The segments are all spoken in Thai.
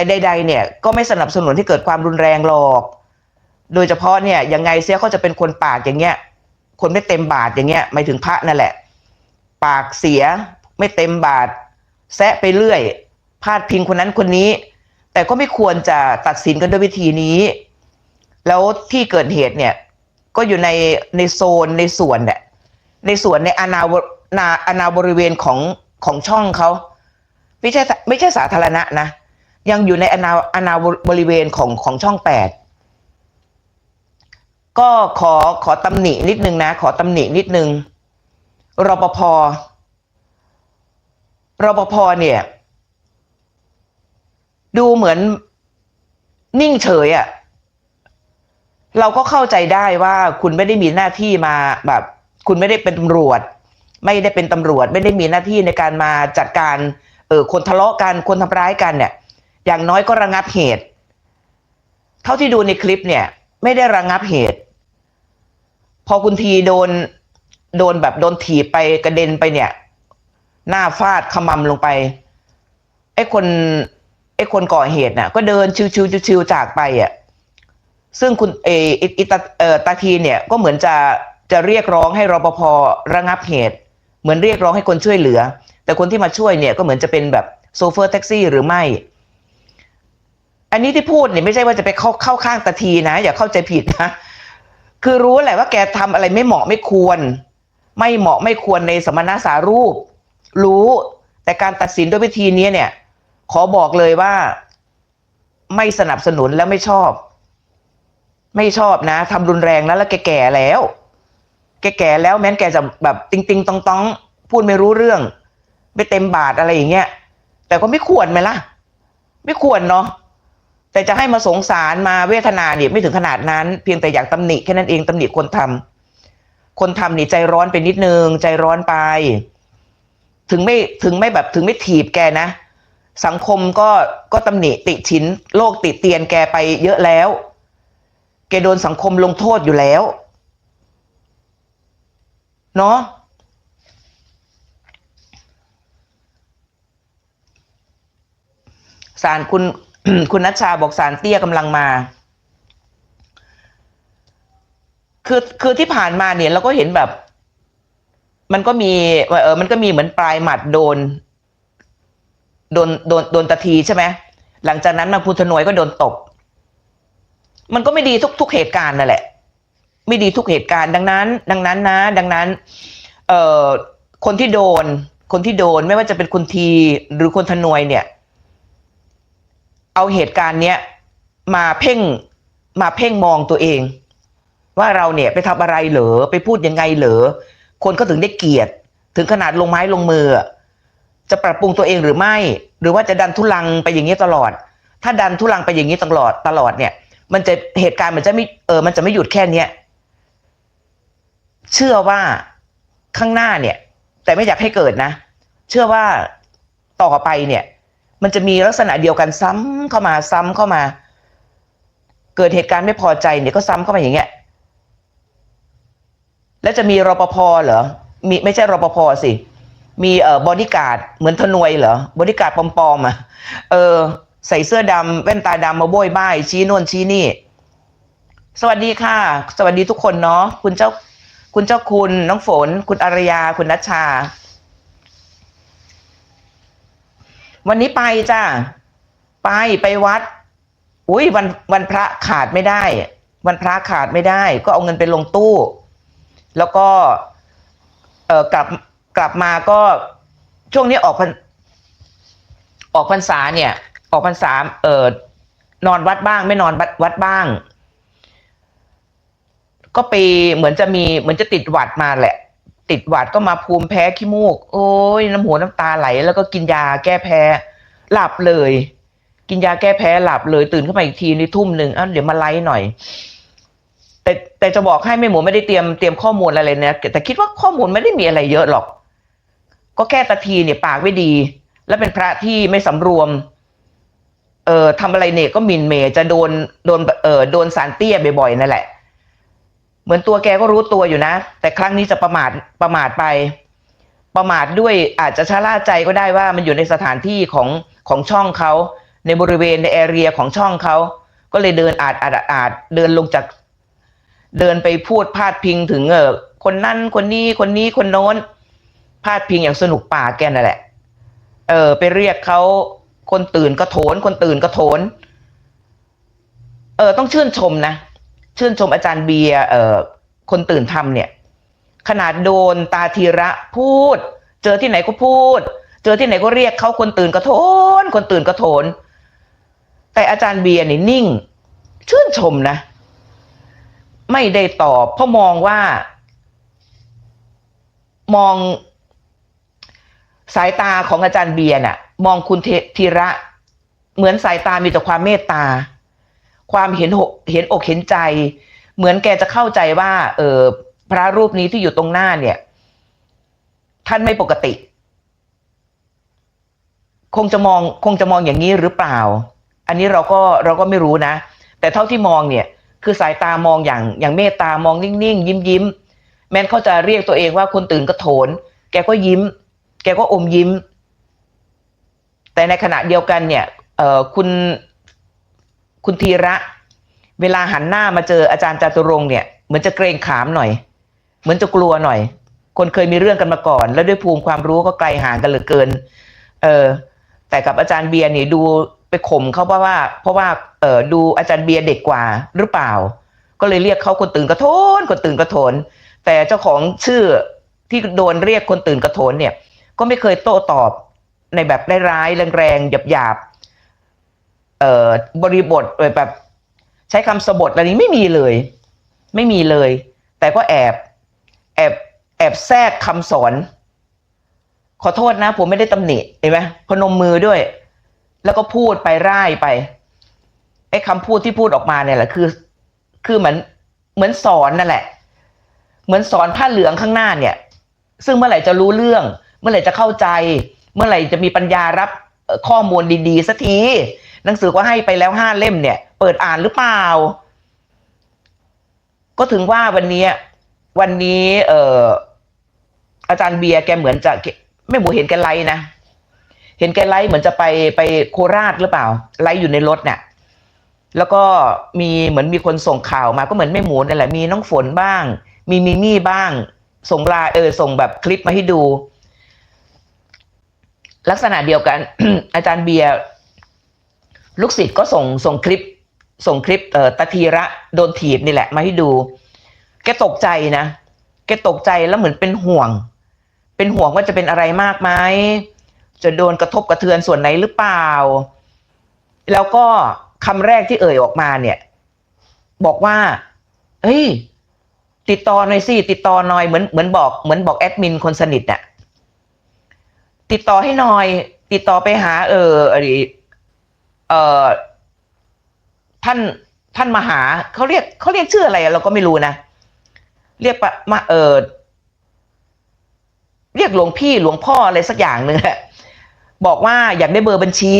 แต่ใด ๆ เนี่ยก็ไม่สนับสนุนให้เกิดความรุนแรงหรอก โดยเฉพาะเนี่ยยังไงเสียเขาจะเป็นคนปากอย่างเงี้ย คนไม่เต็มบาทอย่างเงี้ยหมายถึงพระนั่นแหละ ปากเสียไม่เต็มบาทแซะไปเรื่อย พาดพิงคนนั้นคนนี้ แต่ก็ไม่ควรจะตัดสินกันด้วยวิธีนี้ แล้วที่เกิดเหตุเนี่ยก็อยู่ในในโซนในส่วนเนี่ยในส่วนในอาณาวนาอาณาบริเวณของของช่องเขาไม่ใช่ไม่ใช่สาธารณะนะ ยังอยู่ในอาณาอาณาบริเวณของของช่องแปดก็ขอขอตำหนินิดนึงนะ ขอตำหนินิดนึงรปภรปภเนี่ย ดูเหมือนนิ่งเฉยอะ่ะเราก็เข้าใจได้ว่าคุณไม่ได้มีหน้าที่มาแบบ คุณไม่ได้เป็นตำรวจ ไม่ได้เป็นตำรวจ ไม่ได้มีหน้าที่ในการมาจัดการ เออคนทะเลาะกันคนทำร้ายกันเนี่ย อย่างน้อยก็ระงับเหตุ เท่าที่ดูในคลิปเนี่ย ไม่ได้ระงับเหตุ พอคุณทีโดนโดนแบบโดนถีบไปกระเด็นไปเนี่ย หน้าฟาดขมำลงไปไอ้คนไอ้คนก่อเหตุน่ะ ก็เดินชิวๆชิวๆจากไปอะซึ่งคุณเออิตาเออตาทีเนี่ยก็เหมือนจะจะเรียกร้องให้รปภระงับเหตุ เหมือนเรียกร้องให้คนช่วยเหลือ แต่คนที่มาช่วยเนี่ยก็เหมือนจะเป็นแบบโซเฟอร์แท็กซี่หรือไม่ อันนี้ที่พูดเนี่ยไม่ใช่ว่าจะไปเข้าเข้าข้างตาทีนะ อย่าเข้าใจผิดนะ คือรู้แหละว่าแกทำอะไรไม่เหมาะไม่ควร ไม่เหมาะไม่ควรในสมณสารูป รู้แต่การตัดสินด้วยวิธีนี้เนี่ย ขอบอกเลยว่า ไม่สนับสนุนและไม่ชอบ ไม่ชอบนะทำรุนแรงนะแล้วแกแก่แล้ว แกแก่แล้วแม้นแกจะแบบติงติงตองตองพูดไม่รู้เรื่อง ไม่เต็มบาทอะไรอย่างเงี้ยแต่ก็ไม่ควรไหมล่ะ ไม่ควรเนาะ แต่จะให้มาสงสารมาเวทนาเนี่ยไม่ถึงขนาดนั้น เพียงแต่อยากตำหนิแค่นั้นเองตำหนิคนทำคนทำนี่ใจร้อนไปนิดนึง ใจร้อนไป ถึงไม่ถึงไม่แบบถึงไม่ถีบแกนะ สังคมก็ก็ตำหนิติชินโลกติเตียนแกไปเยอะแล้ว แกโดนสังคมลงโทษอยู่แล้ว เนาะสารคุณ คุณนัชชาบอกสารเตี้ยกำลังมา คือคือที่ผ่านมาเนี่ยเราก็เห็นแบบ มันก็มีเออมันก็มีเหมือนปลายหมัดโดน โดนโดนโดนตะทีใช่ไหมหลังจากนั้นมาพุทธนวยก็โดนตบมันก็ไม่ดีทุกทุกเหตุการณ์นั่นแหละ ไม่ดีทุกเหตุการณ์ ดังนั้น ดังนั้นนะ ดังนั้น เอ่อคนที่โดน คนที่โดนไม่ว่าจะเป็นคุณทีหรือคนทนวยเนี่ย เอาเหตุการณ์เนี้ยมาเพ่งมาเพ่งมองตัวเอง ว่าเราเนี่ยไปทำอะไรเหรอไปพูดยังไงเหรอคนก็ถึงได้เกลียดถึงขนาดลงไม้ลงมือ จะปรับปรุงตัวเองหรือไม่ หรือว่าจะดันทุลังไปอย่างนี้ตลอด ถ้าดันทุลังไปอย่างนี้ตลอดตลอดเนี่ย มันจะเหตุการณ์มันจะไม่เออมันจะไม่หยุดแค่เนี้ยเชื่อว่าข้างหน้าเนี่ย แต่ไม่อยากให้เกิดนะ เชื่อว่าต่อไปเนี่ย มันจะมีลักษณะเดียวกันซ้ำเข้ามาซ้ำเข้ามา เกิดเหตุการณ์ไม่พอใจเนี่ยก็ซ้ำเข้ามาอย่างเงี้ยแล้วจะมีรปภเหรอมีไม่ใช่รปภสิมีเอ่อบอดี้การ์ดเหมือนทนวยเหรอบอดี้การ์ดปลอมๆอะเออใส่เสื้อดำแว่นตาดำมาโบยบ้ายชี้โน่นชี้นี่ สวัสดีค่ะ สวัสดีทุกคนเนาะคุณเจ้าคุณเจ้าคุณน้องฝน คุณอารยา คุณนัชชา วันนี้ไปจ้าไปไปวัด อุ้ยวันวันพระขาดไม่ได้ วันพระขาดไม่ได้ ก็เอาเงินไปลงตู้ แล้วก็เออกลับกลับมาก็ช่วงนี้ออกพรรออกพรรษาเนี่ย ออกพรรษาเออนอนวัดบ้าง ไม่นอนวัดวัดบ้าง ก็ไปเหมือนจะมีเหมือนจะติดหวัดมาแหละ ติดหวัดก็มาภูมิแพ้ขี้มูก โอ้ยน้ำหัวน้ำตาไหล แล้วก็กินยาแก้แพ้หลับเลย กินยาแก้แพ้หลับเลยตื่นขึ้นมาอีกทีในทุ่มหนึ่งอะเดี๋ยวมาไลฟ์หน่อย แต่แต่จะบอกให้แม่หมูไม่ได้เตรียมเตรียมข้อมูลอะไรนะแต่คิดว่าข้อมูลไม่ได้มีอะไรเยอะหรอก ก็แค่ตะทีเนี่ยปากไม่ดี และเป็นพระที่ไม่สำรวม เอ่อทำอะไรเนี่ยก็มินเมย์จะโดนโดนเอ่อโดนสารเตี้ยบ่อยๆนั่นแหละ เหมือนตัวแกก็รู้ตัวอยู่นะ แต่ครั้งนี้จะประมาทประมาทไป ประมาทด้วยอาจจะชะล่าใจก็ได้ว่ามันอยู่ในสถานที่ของของช่องเขาในบริเวณในแอเรียของช่องเขาก็เลยเดินอาดอาดอาดอาดเดินลงจาก เดินไปพูดพาดพิงถึงเออคนนั้นคนนี้คนนี้คนโน้น พาดพิงอย่างสนุกป่าแกนั่นแหละ เออ ไปเรียกเขาคนตื่นก็โถน คนตื่นก็โถน เออ ต้องชื่นชมนะ ชื่นชมอาจารย์เบียร์เออคนตื่นทำเนี่ย ขนาดโดนตาธีระพูด เจอที่ไหนก็พูด เจอที่ไหนก็เรียกเขาคนตื่นก็โถน คนตื่นก็โถน แต่อาจารย์เบียร์นี่นิ่ง ชื่นชมนะ ไม่ได้ตอบเพราะมองว่า มองสายตาของอาจารย์เบียร์น่ะ มองคุณทธีระ เหมือนสายตามีแต่ความเมตตา ความเห็นอกเห็นอกเห็นใจ เหมือนแกจะเข้าใจว่า เออพระรูปนี้ที่อยู่ตรงหน้าเนี่ย ท่านไม่ปกติ คงจะมองคงจะมองอย่างนี้หรือเปล่า อันนี้เราก็เราก็ไม่รู้นะ แต่เท่าที่มองเนี่ย คือสายตามองอย่างอย่างเมตตามองนิ่งๆ ยิ้มยิ้มแม้นเขาจะเรียกตัวเองว่าคนตื่นกระโถน แกก็ยิ้ม แกก็อมยิ้ม แต่ในขณะเดียวกันเนี่ยคุณ คุณธีระ เวลาหันหน้ามาเจออาจารย์จตุรงเนี่ยเหมือนจะเกรงขามหน่อย เหมือนจะกลัวหน่อย คนเคยมีเรื่องกันมาก่อน แล้วด้วยภูมิความรู้ก็ไกลห่างกันเหลือเกิน เออแต่กับอาจารย์เบียร์เนี่ยดูไปข่มเขาเพราะว่า เพราะว่าเออดูอาจารย์เบียร์เด็กกว่าหรือเปล่า ก็เลยเรียกเขาคนตื่นกระโถนคนตื่นกระโถนแต่เจ้าของชื่อที่โดนเรียกคนตื่นกระโถนเนี่ย ก็ไม่เคยโต้ตอบในแบบร้ายๆแรงๆหยาบๆ เอ่อบริบทแบบ ใช้คำสบทอะไรนี้ไม่มีเลย ไม่มีเลย แต่ก็แอบแอบแอบแทรกคำสอน ขอโทษนะ ผมไม่ได้ตำหนิเห็นไหมพนมมือด้วย แล้วก็พูดไปร่ายไปไอ้คำพูดที่พูดออกมาเนี่ยแหละคือ คือเหมือนเหมือนสอนนั่นแหละ เหมือนสอนผ้าเหลืองข้างหน้าเนี่ย ซึ่งเมื่อไหร่จะรู้เรื่อง เมื่อไหร่จะเข้าใจ เมื่อไหร่จะมีปัญญารับข้อมูลดีๆสักที หนังสือก็ให้ไปแล้วห้าเล่มเนี่ย เปิดอ่านหรือเปล่า ก็ถึงว่าวันนี้วันนี้เอ่ออาจารย์เบียร์แกเหมือนจะไม่หมูเห็นแกไลฟ์นะ เห็นแกไลฟ์เหมือนจะไปไปโคราชหรือเปล่า ไลฟ์อยู่ในรถเนี่ยแล้วก็มีเหมือนมีคนส่งข่าวมาก็เหมือนแม่หมูนั่นแหละ มีน้องฝนบ้าง มีมิมี่บ้าง ส่งลน์เออส่งแบบคลิปมาให้ดู ลักษณะเดียวกัน อาจารย์เบียร์ ลูกศิษย์ก็ส่งส่งคลิป ส่งคลิปเอ่อตาทีระโดนถีบนี่แหละ มาให้ดู แกตกใจนะแกตกใจแล้วเหมือนเป็นห่วง เป็นห่วงว่าจะเป็นอะไรมากไหมจะโดนกระทบกระเทือนส่วนไหนหรือเปล่า แล้วก็คำแรกที่เอ่ยออกมาเนี่ย บอกว่า เฮ้ย ติดต่อหน่อยสิติดต่อหน่อยเหมือนเหมือนบอกเหมือนบอกแอดมินคนสนิทอะติดต่อให้หน่อย ติดต่อไปหา เออไอ้ เออท่านท่านมหาเขาเรียกเขาเรียกชื่ออะไรเราก็ไม่รู้นะเรียกปะมาเออเรียกหลวงพี่หลวงพ่ออะไรสักอย่างหนึ่งบอกว่าอยากได้เบอร์บัญชี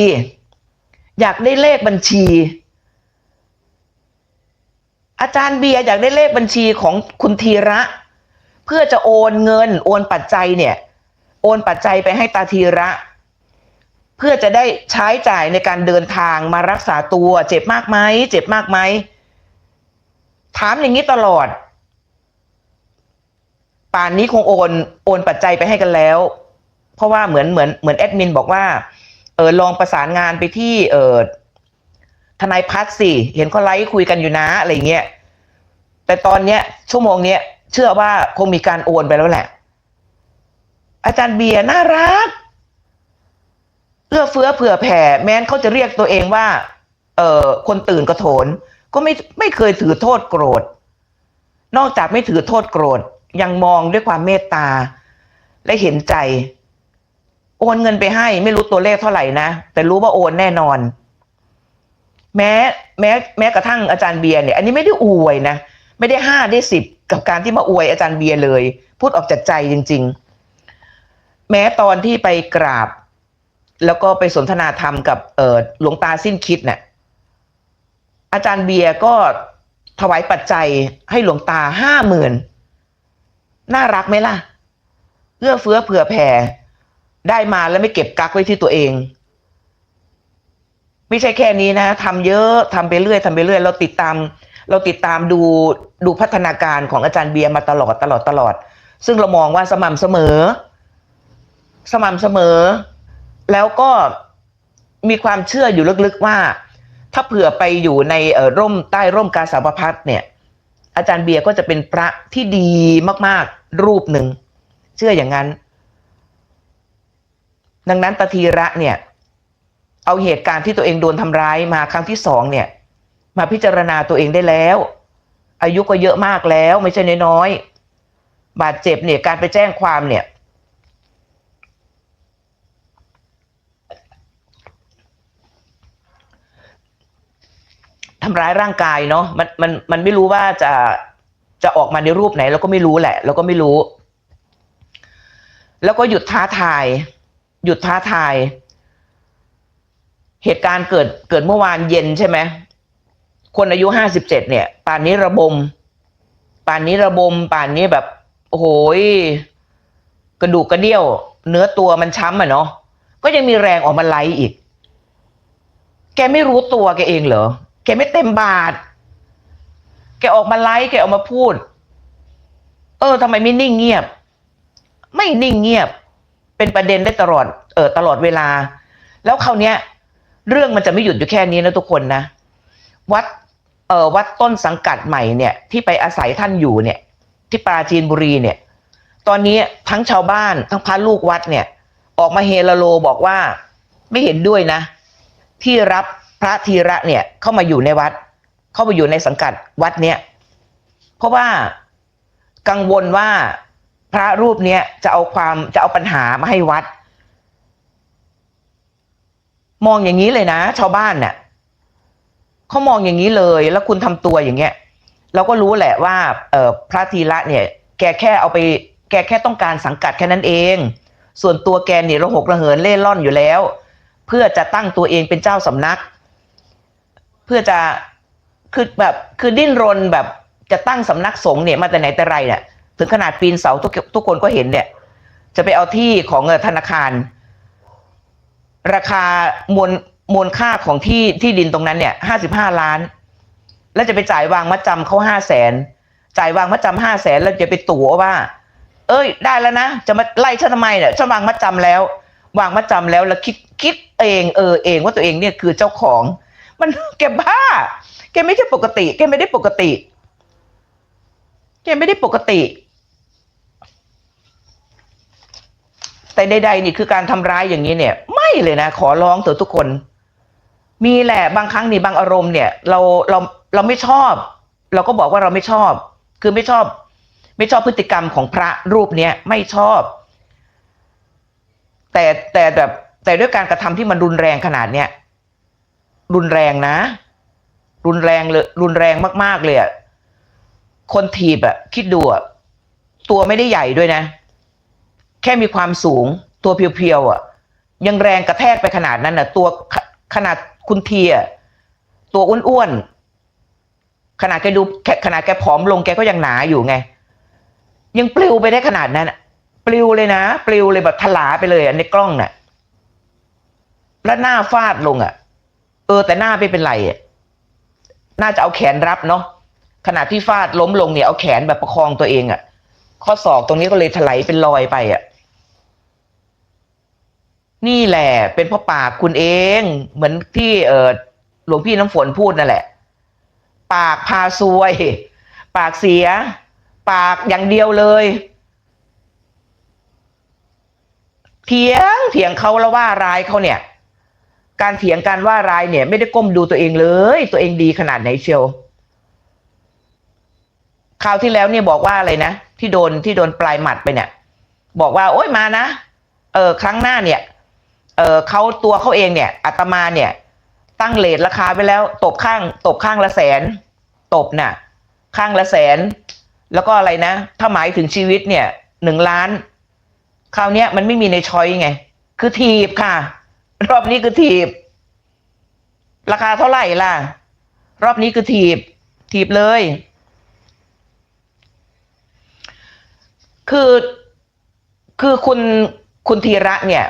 อยากได้เลขบัญชี อาจารย์เบียร์อยากได้เลขบัญชีของคุณธีระ เพื่อจะโอนเงิน โอนปัจจัยเนี่ย โอนปัจจัยไปให้ตาธีระ เพื่อจะได้ใช้จ่ายในการเดินทางมารักษาตัว เจ็บมากไหมเจ็บมากไหมถามอย่างนี้ตลอด ป่านนี้คงโอนโอนปัจจัยไปให้กันแล้ว เพราะว่าเหมือนเหมือนเหมือนแอดมินบอกว่าเออลองประสานงานไปที่เออทนายพัฒสิเห็นเขาไลฟ์คุยกันอยู่นะอะไรเงี้ยแต่ตอนเนี้ย ชั่วโมงเนี้ยเชื่อว่าคงมีการโอนไปแล้วแหละ อาจารย์เบียร์น่ารัก เอื้อเฟื้อเผื่อแผ่ แม้นเขาจะเรียกตัวเองว่า เออคนตื่นกระโถน ก็ไม่ไม่เคยถือโทษโกรธ นอกจากไม่ถือโทษโกรธ ยังมองด้วยความเมตตา และเห็นใจ โอนเงินไปให้ ไม่รู้ตัวเลขเท่าไหร่นะ แต่รู้ว่าโอนแน่นอน แม้แม้แม้กระทั่งอาจารย์เบียร์เนี่ย อันนี้ไม่ได้อวยนะ ไม่ได้ห้าได้สิบกับการที่มาอวยอาจารย์เบียร์เลย พูดออกจากใจจริง ๆ แม้ตอนที่ไปกราบ แล้วก็ไปสนทนาธรรมกับเออหลวงตาสิ้นคิดเนี่ยอาจารย์เบียร์ก็ถวายปัจจัยให้หลวงตาห้าหมื่นน่ารักไหมล่ะเอื้อเฟื้อเผื่อแผ่ได้มาแล้วไม่เก็บกักไว้ที่ตัวเอง ไม่ใช่แค่นี้นะทำเยอะทำไปเรื่อยทำไปเรื่อย เราติดตาม เราติดตามดูดูพัฒนาการของอาจารย์เบียร์มาตลอดตลอดตลอด ซึ่งเรามองว่าสม่ำเสมอ สม่ำเสมอ แล้วก็มีความเชื่ออยู่ลึกๆว่า ถ้าเผื่อไปอยู่ในร่มใต้ร่มกาสาวพัดเนี่ย อาจารย์เบียร์ก็จะเป็นพระที่ดีมากๆ รูปหนึ่ง เชื่ออย่างนั้น ดังนั้นตาทีระเนี่ย เอาเหตุการณ์ที่ตัวเองโดนทำร้ายมาครั้งที่สองเนี่ย มาพิจารณาตัวเองได้แล้ว อายุก็เยอะมากแล้ว ไม่ใช่น้อยๆบาดเจ็บเนี่ยการไปแจ้งความเนี่ย ทำร้ายร่างกายเนาะมันมันมันไม่รู้ว่าจะจะออกมาในรูปไหนเราก็ไม่รู้แหละเราก็ไม่รู้ แล้วก็หยุดท้าทาย หยุดท้าทาย เหตุการณ์เกิดเกิดเมื่อวานเย็นใช่ไหมคนอายุห้าสิบเจ็ดเนี่ย ป่านนี้ระบม ป่านนี้ระบม ป่านนี้แบบโอ้โหกระดูกกระเดี่ยว เนื้อตัวมันช้ำอะเนาะก็ยังมีแรงออกมาไล่อีก แกไม่รู้ตัวแกเองเหรอ แกไม่เต็มบาท แกออกมาไลฟ์แกออกมาพูด เออทำไมไม่นิ่งเงียบ ไม่นิ่งเงียบ เป็นประเด็นได้ตลอด เออตลอดเวลา แล้วคราวเนี้ย เรื่องมันจะไม่หยุดอยู่แค่นี้นะทุกคนนะวัดเออวัดต้นสังกัดใหม่เนี่ย ที่ไปอาศัยท่านอยู่เนี่ย ที่ปราจีนบุรีเนี่ย ตอนนี้ทั้งชาวบ้านทั้งพระลูกวัดเนี่ย ออกมาเฮลโลบอกว่า ไม่เห็นด้วยนะ ที่รับ พระธีระเนี่ยเข้ามาอยู่ในวัด เข้ามาอยู่ในสังกัดวัดเนี่ยเพราะว่ากังวลว่าพระรูปเนี้ยจะเอาความจะเอาปัญหามาให้วัด มองอย่างนี้เลยนะ ชาวบ้านเนี่ยเขามองอย่างนี้เลย แล้วคุณทำตัวอย่างเงี้ย เราก็รู้แหละว่าเออพระธีระเนี่ย แกแค่เอาไป แกแค่ต้องการสังกัดแค่นั้นเอง ส่วนตัวแกเนี่ยระหกระเหินเล่ร่อนอยู่แล้ว เพื่อจะตั้งตัวเองเป็นเจ้าสำนัก พื่อจะคือแบบคือดิ้นรนแบบจะตั้งสำนักสงฆ์เนี่ยมาแต่ไหนแต่ไรเนี่ยถึงขนาดปีนเสาทุกทุกคนก็เห็นเนี่ย จะไปเอาที่ของเอ่อธนาคาร ราคามวลมูลค่าของที่ที่ดินตรงนั้นเนี่ยห้าสิบห้าล้าน แล้วจะไปจ่ายวางมัดจำเขาห้าแสนจ่ายวางมัดจำห้าแสนแล้วจะไปตั๋วว่า เอ้ย ได้แล้วนะ จะมาไล่ฉันทำไมเนี่ยฉันวางมัดจำแล้ว วางมัดจำแล้วแล้วคิดคิดเองเออเองว่าตัวเองเนี่ยคือเจ้าของ มันแกบ้า แกไม่ใช่ปกติ แกไม่ได้ปกติ แกไม่ได้ปกติ แต่ใดๆนี่คือการทำร้ายอย่างนี้เนี่ย ไม่เลยนะ ขอร้องเถอะทุกคน มีแหละบางครั้งนี่บางอารมณ์เนี่ย เราเราเราไม่ชอบ เราก็บอกว่าเราไม่ชอบ คือไม่ชอบ ไม่ชอบพฤติกรรมของพระรูปเนี้ยไม่ชอบ แต่แต่แบบแต่ด้วยการกระทำที่มันรุนแรงขนาดเนี้ย รุนแรงนะ รุนแรงเลยรุนแรงมาก ๆ เลยอะคนถีบอะคิดดูอะตัวไม่ได้ใหญ่ด้วยนะ แค่มีความสูง ตัวเพียวๆอะยังแรงกระแทกไปขนาดนั้นอะตัวขขนาดคุณเทียตัวอ้วนๆขนาดแกดูแขนาดแกผอมลงแกก็ยังหนาอยู่ไง ยังปลิวไปได้ขนาดนั้นปลิวเลยนะ ปลิวเลยแบบถลาไปเลยอะในกล้องน่ะแล้วหน้าฟาดลงอะ เออแต่หน้าไม่เป็นไรอะน่าจะเอาแขนรับเนาะขณะที่ฟาดล้มลงเนี่ยเอาแขนแบบประคองตัวเองอะข้อศอกตรงนี้ก็เลยถลายเป็นรอยไปอะนี่แหละ เป็นเพราะปากคุณเอง เหมือนที่เออหลวงพี่น้ำฝนพูดนั่นแหละ ปากพาซวย ปากเสีย ปากอย่างเดียวเลยเถียงเถียงเขาแล้วว่าร้ายเขาเนี่ย การเถียงการว่ารายเนี่ย ไม่ได้ก้มดูตัวเองเลย ตัวเองดีขนาดไหนเชียวคราวที่แล้วเนี่ยบอกว่าอะไรนะที่โดนที่โดนปลายหมัดไปเนี่ย บอกว่า โอ๊ยมานะเออครั้งหน้าเนี่ย เออเขาตัวเขาเองเนี่ยอาตมาเนี่ย ตั้งเลทราคาไปแล้ว ตบข้าง ตบข้างละแสน ตบน่ะ ข้างละแสน แล้วก็อะไรนะ ถ้าหมายถึงชีวิตเนี่ยหนึ่งล้าน คราวเนี้ยมันไม่มีในช้อยไง คือถีบค่ะ รอบนี้คือถีบ ราคาเท่าไหร่ล่ะ รอบนี้คือถีบ ถีบเลย คือคือคุณคุณธีระเนี่ย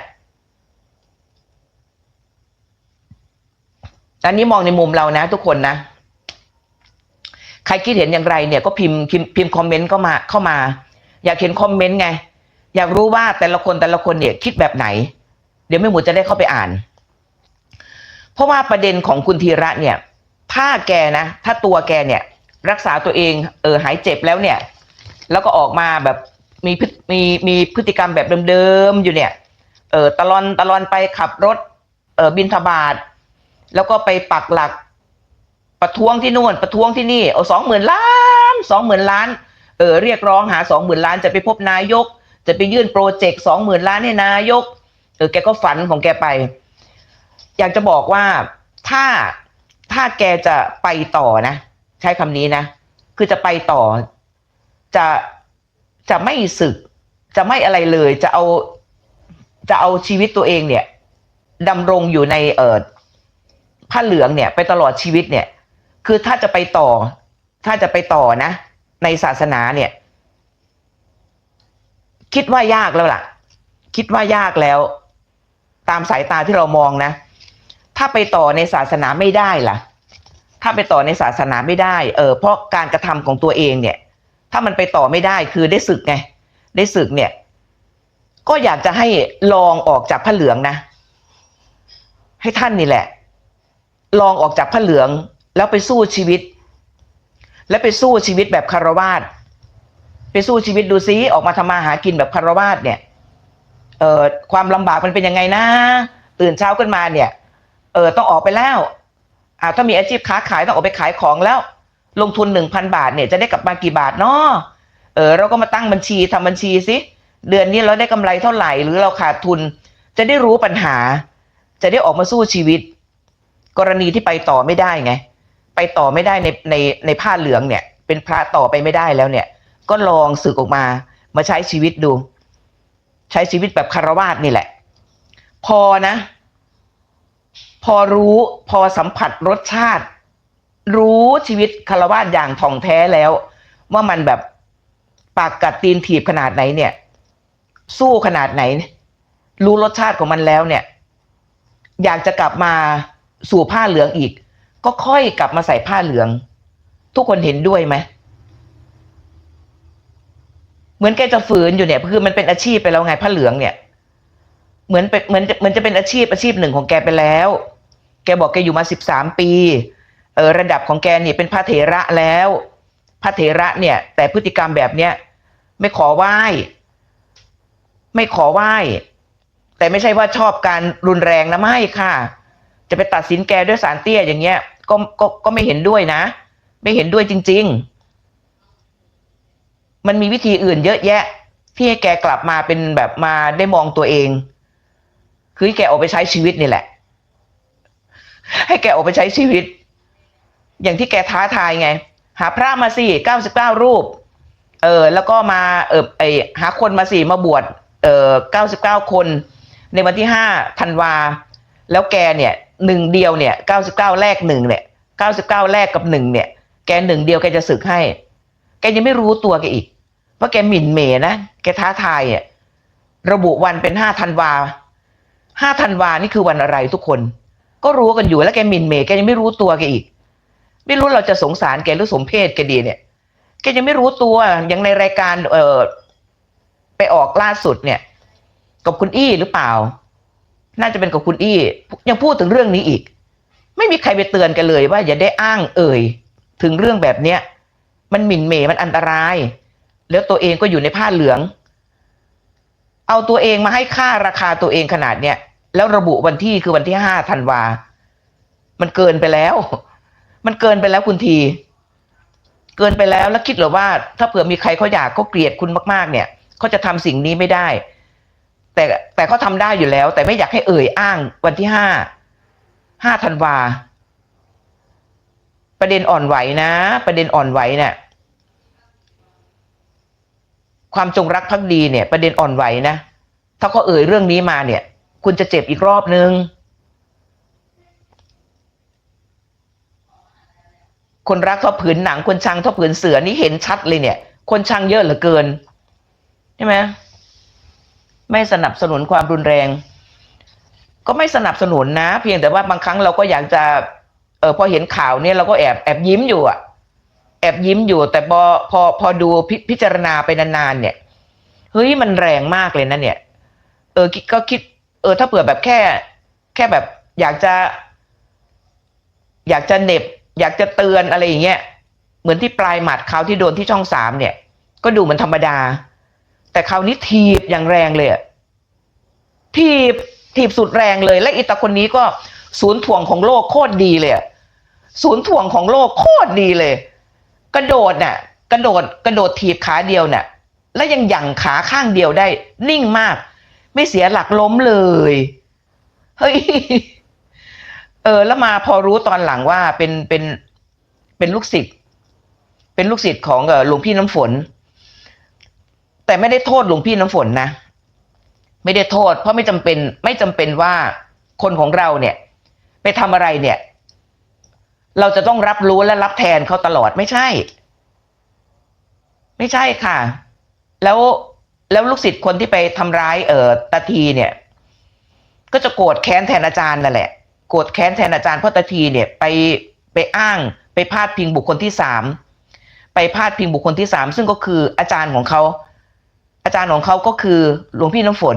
อันนี้มองในมุมเรานะทุกคนนะ ใครคิดเห็นอย่างไรเนี่ยก็พิมพ์พิมพ์พิมพ์คอมเมนต์เข้ามาเข้ามา อยากเห็นคอมเมนต์ไง อยากรู้ว่าแต่ละคนแต่ละคนเนี่ยคิดแบบไหน เดี๋ยวแม่หมูจะได้เข้าไปอ่าน เพราะว่าประเด็นของคุณธีระเนี่ย ถ้าแกนะ ถ้าตัวแกเนี่ย รักษาตัวเองเออหายเจ็บแล้วเนี่ย แล้วก็ออกมาแบบมีพมีมีพฤติกรรมแบบเดิมๆอยู่เนี่ย เออตะลอนตะลอนไปขับรถ เออบินทบาทแล้วก็ไปปักหลัก ประท้วงที่นู่นประท้วงที่นี่เอาสองหมื่นล้านสองหมื่นล้าน เออเรียกร้องหาสองหมื่นล้านจะไปพบนายก จะไปยื่นโปรเจกต์สองหมื่นล้านให้นายก เออแกก็ฝันของแกไป อยากจะบอกว่าถ้าถ้าแกจะไปต่อนะ ใช้คำนี้นะ คือจะไปต่อ จะจะไม่สึก จะไม่อะไรเลย จะเอาจะเอาชีวิตตัวเองเนี่ยดำรงอยู่ในเออผ้าเหลืองเนี่ย ไปตลอดชีวิตเนี่ย คือถ้าจะไปต่อ ถ้าจะไปต่อนะ ในศาสนาเนี่ย คิดว่ายากแล้วล่ะ คิดว่ายากแล้ว ตามสายตาที่เรามองนะ ถ้าไปต่อในศาสนาไม่ได้ล่ะ ถ้าไปต่อในศาสนาไม่ได้ เออเพราะการกระทำของตัวเองเนี่ย ถ้ามันไปต่อไม่ได้คือได้ศึกไงได้ศึกเนี่ย ก็อยากจะให้ลองออกจากผ้าเหลืองนะ ให้ท่านนี่แหละ ลองออกจากผ้าเหลืองแล้วไปสู้ชีวิต และไปสู้ชีวิตแบบคารวาสไปสู้ชีวิตดูซิออกมาทำมาหากินแบบคารวาสเนี่ย เอ่อความลำบากมันเป็นยังไงนะ ตื่นเช้าขึ้นมาเนี่ย เออต้องออกไปแล้วอ่าถ้ามีอาชีพค้าขายต้องออกไปขายของแล้ว ลงทุนหนึ่งพันบาทเนี่ยจะได้กลับมากี่บาทเนาะเออเราก็มาตั้งบัญชีทำบัญชีสิเดือนนี้เราได้กำไรเท่าไหร่หรือเราขาดทุน จะได้รู้ปัญหา จะได้ออกมาสู้ชีวิต กรณีที่ไปต่อไม่ได้ไง ไปต่อไม่ได้ในในในผ้าเหลืองเนี่ย เป็นพระต่อไปไม่ได้แล้วเนี่ย ก็ลองสึกออกมามาใช้ชีวิตดู ใช้ชีวิตแบบคารวาสนี่แหละ พอนะ พอรู้พอสัมผัสรสชาติ รู้ชีวิตคารวาสอย่างท่องแท้แล้ว ว่ามันแบบปากกัดตีนถีบขนาดไหนเนี่ย สู้ขนาดไหน รู้รสชาติของมันแล้วเนี่ย อยากจะกลับมาสู่ผ้าเหลืองอีก ก็ค่อยกลับมาใส่ผ้าเหลือง ทุกคนเห็นด้วยไหม เหมือนแกจะฝืนอยู่เนี่ยคือมันเป็นอาชีพไปแล้วไงผ้าเหลืองเนี่ย เหมือนเป็นเหมือนเหมือนจะเป็นอาชีพอาชีพหนึ่งของแกไปแล้ว แกบอกแกอยู่มาสิบสามปีเออระดับของแกเนี่ยเป็นพระเถระแล้วพระเถระเนี่ย แต่พฤติกรรมแบบเนี้ยไม่ขอไหว้ ไม่ขอไหว้ แต่ไม่ใช่ว่าชอบการรุนแรงนะไม่ค่ะ จะไปตัดสินแกด้วยสารเตี้ยอย่างเงี้ยก็ก็ก็ไม่เห็นด้วยนะ ไม่เห็นด้วยจริง ๆ มันมีวิธีอื่นเยอะแยะ ที่ให้แกกลับมาเป็นแบบมาได้มองตัวเอง คือให้แกออกไปใช้ชีวิตนี่แหละ ให้แกออกไปใช้ชีวิต อย่างที่แกท้าทายไง หาพระมาสิเก้าสิบเก้ารูป เออ แล้วก็มาเออไอหาคนมาสิมาบวชเออเก้าสิบเก้าคน ในวันที่ห้าธันวา แล้วแกเนี่ยหนึ่งเดียวเนี่ยเก้าสิบเก้าแรกหนึ่งเนี่ยเก้าสิบเก้าแรกกับหนึ่งเนี่ย แกหนึ่งเดียวแกจะสึกให้ แกยังไม่รู้ตัวแกอีกเพราะแกหมิ่นเหมนะแกท้าทายอะระบุวันเป็นห้าธันวาห้าธันวานี่คือวันอะไรทุกคน ก็รู้กันอยู่แล้วแกหมิ่นเหมแกยังไม่รู้ตัวแกอีก ไม่รู้เราจะสงสารแกหรือสมเพศแกดีเนี่ยแกยังไม่รู้ตัวอย่างในรายการ เออไปออกล่าสุดเนี่ย กับคุณอี้หรือเปล่า น่าจะเป็นกับคุณอี้ ยังพูดถึงเรื่องนี้อีก ไม่มีใครไปเตือนกันเลยว่าอย่าได้อ้างเอ่ย ถึงเรื่องแบบเนี้ย มันหมิ่นเหมมันอันตราย แล้วตัวเองก็อยู่ในผ้าเหลือง เอาตัวเองมาให้ค่าราคาตัวเองขนาดเนี้ยแล้วระบุวันที่คือวันที่ห้าธันวา มันเกินไปแล้ว มันเกินไปแล้วคุณที เกินไปแล้วแล้วคิดเหรือว่า ถ้าเผื่อมีใครเขาอยากเขาเกลียดคุณมากๆ เนี่ยเขาจะทำสิ่งนี้ไม่ได้ แต่แต่เขาทำได้อยู่แล้ว แต่ไม่อยากให้เอ่ยอ้างวันที่ห้าห้าธันวา ประเด็นอ่อนไหวนะ ประเด็นอ่อนไหวเนี่ยความจงรักภักดีเนี่ย ประเด็นอ่อนไหวนะถ้าเขาเอ่ยเรื่องนี้มาเนี่ย คุณจะเจ็บอีกรอบนึง คนรักเท่าผืนหนัง คนชังเท่าผืนเสือนี่เห็นชัดเลยเนี่ย คนชังเยอะเหลือเกินใช่ไหมไม่สนับสนุนความรุนแรง ก็ไม่สนับสนุนนะ เพียงแต่ว่าบางครั้งเราก็อยากจะ เออพอเห็นข่าวเนี่ยเราก็แอบแอบยิ้มอยู่อะแอบยิ้มอยู่ แต่พอพอพอดูพิพิจารณาไปนานๆเนี่ยเฮ้ยมันแรงมากเลยนะเนี่ย เออก็คิด เออ ถ้าเผื่อแบบแค่ แค่แบบอยากจะ อยากจะเน็บ อยากจะเตือนอะไรอย่างเงี้ยเหมือนที่ปลายหมัดเขาที่โดนที่ช่องสามเนี่ย ก็ดูเหมือนธรรมดา แต่คราวนี้ทีบอย่างแรงเลยทีบทีบสุดแรงเลย และอีตาคนนี้ก็ศูนย์ถ่วงของโลกโคตรดีเลยอะ ศูนย์ถ่วงของโลกโคตรดีเลย กระโดดน่ะ กระโดดกระโดดถีบขาเดียวน่ะ แล้วยังหยั่งขาข้างเดียวได้ นิ่งมาก ไม่เสียหลักล้มเลยเฮ้ยเออ แล้วมาพอรู้ตอนหลังว่าเป็นเป็นเป็นลูกศิษย์เป็นลูกศิษย์ของหลวงพี่น้ำฝน แต่ไม่ได้โทษหลวงพี่น้ำฝนนะไม่ได้โทษ เพราะไม่จำเป็น ไม่จำเป็นว่าคนของเราเนี่ย ไปทำอะไรเนี่ย เราจะต้องรับรู้และรับแทนเขาตลอดไม่ใช่ ไม่ใช่ค่ะ แล้วแล้วลูกศิษย์คนที่ไปทำร้ายเอ่อตาทีเนี่ย ก็จะโกรธแค้นแทนอาจารย์นั่นแหละโกรธแค้นแทนอาจารย์เพราะตาทีเนี่ยไปไปอ้างไปพาดพิงบุคคลที่สามไปพาดพิงบุคคลที่สามซึ่งก็คืออาจารย์ของเขา อาจารย์ของเขาก็คือหลวงพี่น้ำฝน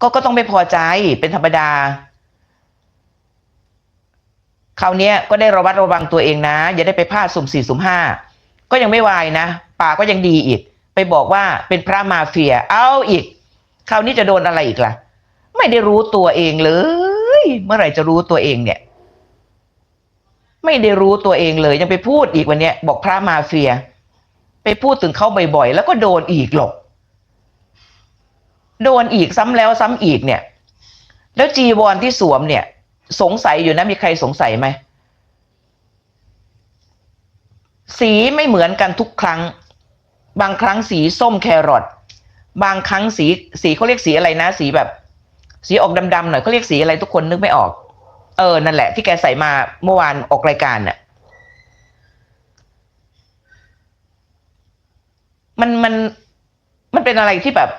ก็ก็ต้องไม่พอใจเป็นธรรมดา คราวนี้ก็ได้ระวัดระวังตัวเองนะ อย่าได้ไปพลาดสุ่มสี่สุ่มห้าก็ยังไม่วายนะป่าก็ยังดีอีก ไปบอกว่าเป็นพระมาเฟีย เอาอีก คราวนี้จะโดนอะไรอีกล่ะ ไม่ได้รู้ตัวเองเลย เมื่อไหร่จะรู้ตัวเองเนี่ย ไม่ได้รู้ตัวเองเลย ยังไปพูดอีกวันเนี้ยบอกพระมาเฟีย ไปพูดถึงเขาบ่อยๆแล้วก็โดนอีกหรอกโดนอีกซ้ำแล้วซ้ำอีกเนี่ย แล้วจีวรที่สวมเนี่ย สงสัยอยู่นะมีใครสงสัยไหม สีไม่เหมือนกันทุกครั้ง บางครั้งสีส้มแครอทบางครั้งสีสีเขาเรียกสีอะไรนะ สีแบบ สีออกดำๆหน่อยเขาเรียกสีอะไรทุกคนนึกไม่ออก เออนั่นแหละ ที่แกใส่มาเมื่อวานออกรายการน่ะมันมันมันเป็นอะไรที่แบบ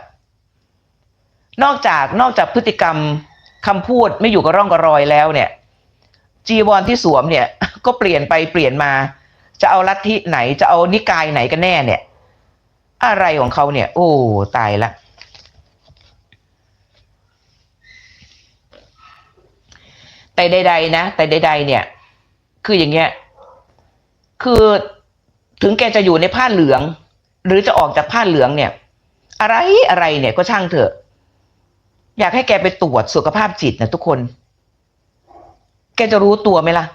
นอกจากนอกจากพฤติกรรม คำพูดไม่อยู่กับร่องกับรอยแล้วเนี่ย จีวรที่สวมเนี่ยก็เปลี่ยนไปเปลี่ยนมา จะเอาลัทธิไหนจะเอานิกายไหนกันแน่เนี่ย อะไรของเขาเนี่ย โอ้ตายละแต่ใด ๆ นะ แต่ใด ๆ เนี่ย คืออย่างเงี้ย คือถึงแกจะอยู่ในผ้าเหลือง หรือจะออกจากผ้าเหลืองเนี่ย อะไรอะไรเนี่ยก็ช่างเถอะ อยากให้แกไปตรวจสุขภาพจิตนะทุกคน แกจะรู้ตัวไหมล่ะ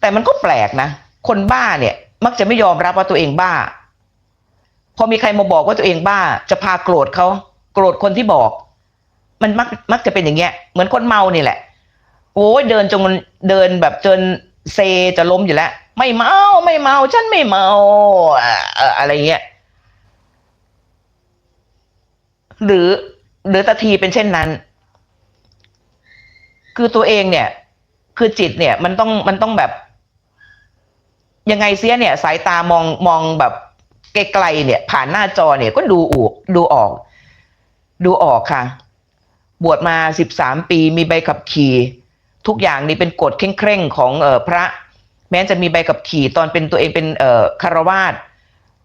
แต่มันก็แปลกนะ คนบ้าเนี่ย มักจะไม่ยอมรับว่าตัวเองบ้า พอมีใครมาบอกว่าตัวเองบ้า จะพาโกรธเขาโกรธคนที่บอก มันมักมักจะเป็นอย่างเงี้ย เหมือนคนเมานี่แหละ โอ้ยเดินจนเดินแบบจนเซจะล้มอยู่แล้ว ไม่เมาไม่เมา ฉันไม่เมา อะไรเงี้ย หรือหรือตาทีเป็นเช่นนั้น คือตัวเองเนี่ย คือจิตเนี่ย มันต้องมันต้องแบบ ยังไงเสียเนี่ย สายตามองมองแบบไกลๆเนี่ย ผ่านหน้าจอเนี่ยก็ดูออกดูออก ดูออกค่ะ บวชมาสิบสามปีมีใบขับขี่ ทุกอย่างนี่เป็นกฎเคร่งๆของเออพระ แม้จะมีใบขับขี่ตอนเป็นตัวเองเป็นเออคารวาส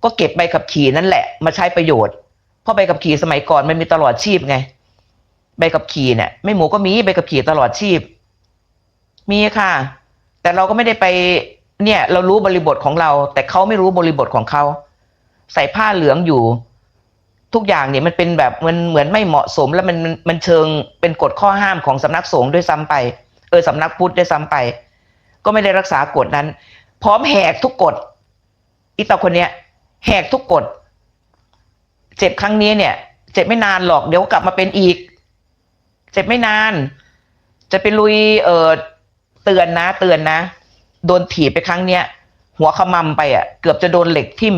ก็เก็บใบขับขี่นั่นแหละ มาใช้ประโยชน์ เพราะใบขับขี่สมัยก่อนมันมีตลอดชีพไงใบขับขี่เนี่ยไม่หมูก็มีใบขับขี่ตลอดชีพ มีค่ะ แต่เราก็ไม่ได้ไป เนี่ย เรารู้บริบทของเรา แต่เขาไม่รู้บริบทของเขาใส่ผ้าเหลืองอยู่ ทุกอย่างเนี่ยมันเป็นแบบมันเหมือนไม่เหมาะสม แล้วมันมันเชิงเป็นกฎข้อห้ามของสำนักสงฆ์ด้วยซ้ำไป เออสำนักพุทธด้วยซ้ำไป ก็ไม่ได้รักษากฎนั้น พร้อมแหกทุกกฎอีตาคนเนี้ยแหกทุกกฎ เจ็บครั้งนี้เนี่ย เจ็บไม่นานหรอกเดี๋ยวกลับมาเป็นอีก เจ็บไม่นาน จะไปลุยเออเตือนนะ เตือนนะ โดนถีบไปครั้งเนี้ยหัวขมำไปอะ เกือบจะโดนเหล็กทิ่ม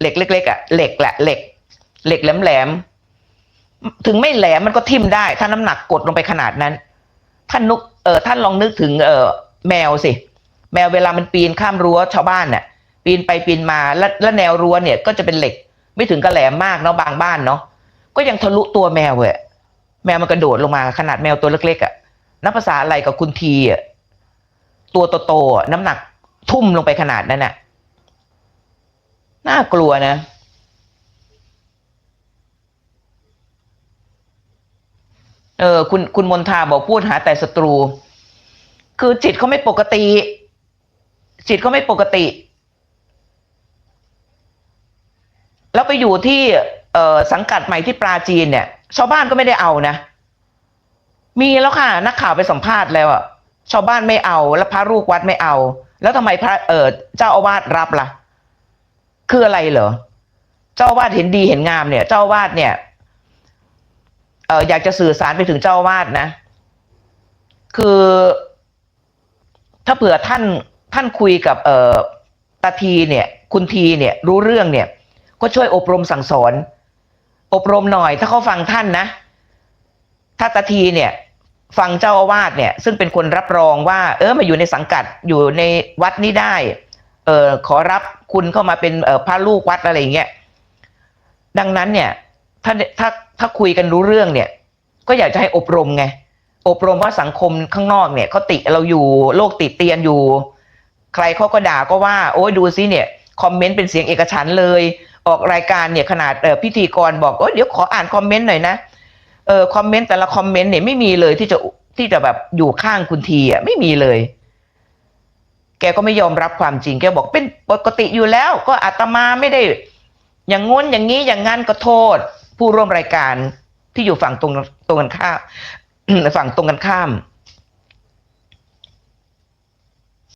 เหล็กเล็กๆอะเหล็กแหละเหล็ก เหล็กแหลมๆถึงไม่แหลมมันก็ทิ่มได้ ถ้าน้ำหนักกดลงไปขนาดนั้น ท่านนุกเออท่านลองนึกถึงเออแมวสิ แมวเวลามันปีนข้ามรั้วชาวบ้านน่ะ ปีนไปปีนมาแล้วแล้วแนวรั้วเนี่ยก็จะเป็นเหล็ก ไม่ถึงกระแหลมมากเนาะบางบ้านเนาะก็ยังทะลุตัวแมวเว้ยแมวมันกระโดดลงมาขนาดแมวตัวเล็กๆอะ่ะนับภาษาอะไรกับคุณทีอะตัวโตๆน้ำหนักทุ่มลงไปขนาดนั้นน่ะ น่ากลัวนะ เออ คุณคุณมนทาบอกพูดหาแต่ศัตรู คือจิตเขาไม่ปกติ จิตเขาไม่ปกติ แล้วไปอยู่ที่เอ่อสังกัดใหม่ที่ปราจีนเนี่ย ชาวบ้านก็ไม่ได้เอานะ มีแล้วค่ะ นักข่าวไปสัมภาษณ์แล้วอะชาวบ้านไม่เอา แล้วพระลูกวัดไม่เอา แล้วทำไมพระเออเจ้าอาวาสรับล่ะ คืออะไรเหรอ เจ้าอาวาสเห็นดีเห็นงามเนี่ย เจ้าอาวาสเนี่ยเอออยากจะสื่อสารไปถึงเจ้าอาวาสนะ คือ ถ้าเผื่อท่านท่านคุยกับ เออตาทีเนี่ย คุณทีเนี่ย รู้เรื่องเนี่ย ก็ช่วยอบรมสั่งสอน อบรมหน่อย ถ้าเขาฟังท่านนะ ถ้าตาทีเนี่ยฟังเจ้าอาวาสเนี่ย ซึ่งเป็นคนรับรองว่า เออมาอยู่ในสังกัดอยู่ในวัดนี้ได้ เออขอรับคุณเข้ามาเป็นออพระลูกวัดอะไรอย่างเงี้ยดังนั้นเนี่ย ถ้าถ้าถ้าคุยกันรู้เรื่องเนี่ย ก็อยากจะให้อบรมไงอบรมว่าสังคมข้างนอกเนี่ยเขาติเราอยู่โลกติดเตียนอยู่ ใครเขาก็ด่าก็ว่า โอ้ยดูซิเนี่ย คอมเมนต์เป็นเสียงเอกฉันเลย ออกรายการเนี่ยขนาดพิธีกรบอกโอ้เดี๋ยวขออ่านคอมเมนต์หน่อยนะเออคอมเมนต์แต่ละคอมเมนต์เนี่ยไม่มีเลยที่จะที่จะแบบอยู่ข้างคุณทีอะไม่มีเลย แกก็ไม่ยอมรับความจริงแกบอกเป็นปกติอยู่แล้ว ก็อาตมาไม่ได้ อย่างง้นอย่างนี้อย่างงั้นก็โทษ ผู้ร่วมรายการที่อยู่ฝั่งตรงตรงกันข้ามฝั่งตรงกันข้าม